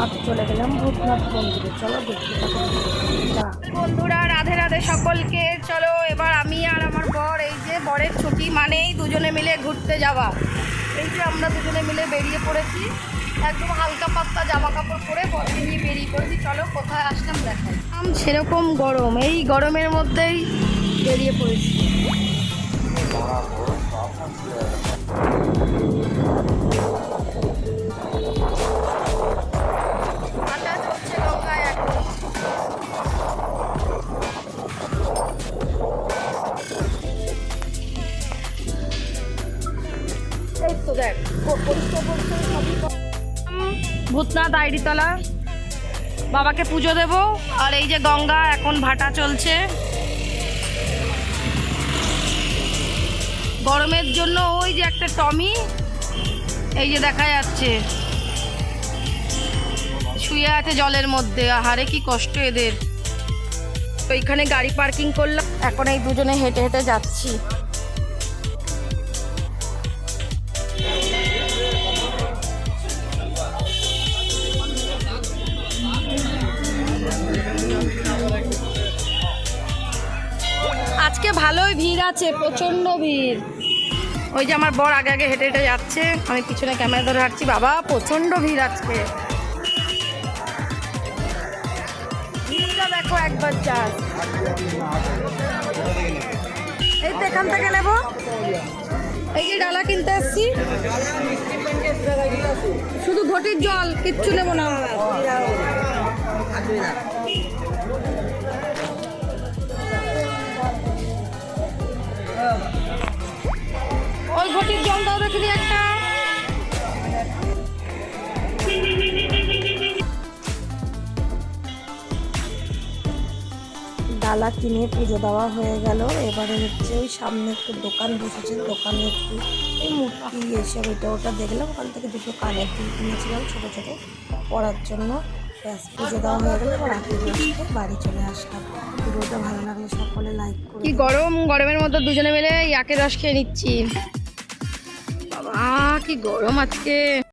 আর চলে গেলাম ভূতনাথ মন্দিরে। চলো দেখতে। বন্ধুরা, রাধে রাধে সকলকে। চলো, এবার আমি আর আমার বর, এই যে বরের ছুটি, মানেই দুজনে মিলে ঘুরতে যাওয়া। এই যে আমরা দুজনে মিলে বেরিয়ে পড়েছি। একদম হালকা পাতলা জামা কাপড় পরে বরকে নিয়ে বেরিয়ে পড়েছি। চলো, কোথায় আসলাম দেখাই। সেরকম গরম। এই গরমের মধ্যেই বেরিয়ে পড়েছি। তো ভূতনাথ আইডিতলা বাবাকে পুজো দেব। আর এই যে গঙ্গা, এখন ভাটা চলছে। গরমের জন্য ওই যে একটা টমি, এই যে দেখা যাচ্ছে। শুয়ে আছে জলের মধ্যে, আহারে কি কষ্ট এদের। তো এখানে গাড়ি পার্কিং করলাম। এখন এই দুজনে হেঁটে হেঁটে যাচ্ছি। আজকে ভালোই ভিড় আছে প্রচণ্ড ভিড়। ওই যে আমার বর আগে আগে হেঁটে হেঁটে যাচ্ছে, আমি পিছনে ক্যামেরা ধরে হাঁটছি, বাবা প্রচণ্ড ভিড় আজকে। দেখো একবার চার। এই তো এখান থেকে নেব। এই যে ডালা কিনতে আসছি। শুধু ঘটির জল, কিচ্ছু নেব না। ডালা কিনে পুজো দেওয়া হয়ে গেল। এবারে হচ্ছে ওই সামনে একটু দোকান বসেছে দোকানে একটু এই মূর্তি এসব এটা ওটা দেখলাম। ওখান থেকে দুটো কানের দুল কিনেছিলাম ছোটো ছোটো পরার জন্য। ব্যাস পুজো দেওয়া হয়ে গেলো। এবার বাড়ি চলে আসলাম। ভিডিওটা ভালো লাগলে সকলে লাইক করে কি গরম গরমের মধ্যে দুজনে মিলে ইয়াকের রস খেয়ে নিচ্ছি। বাবা কি গরম আজকে।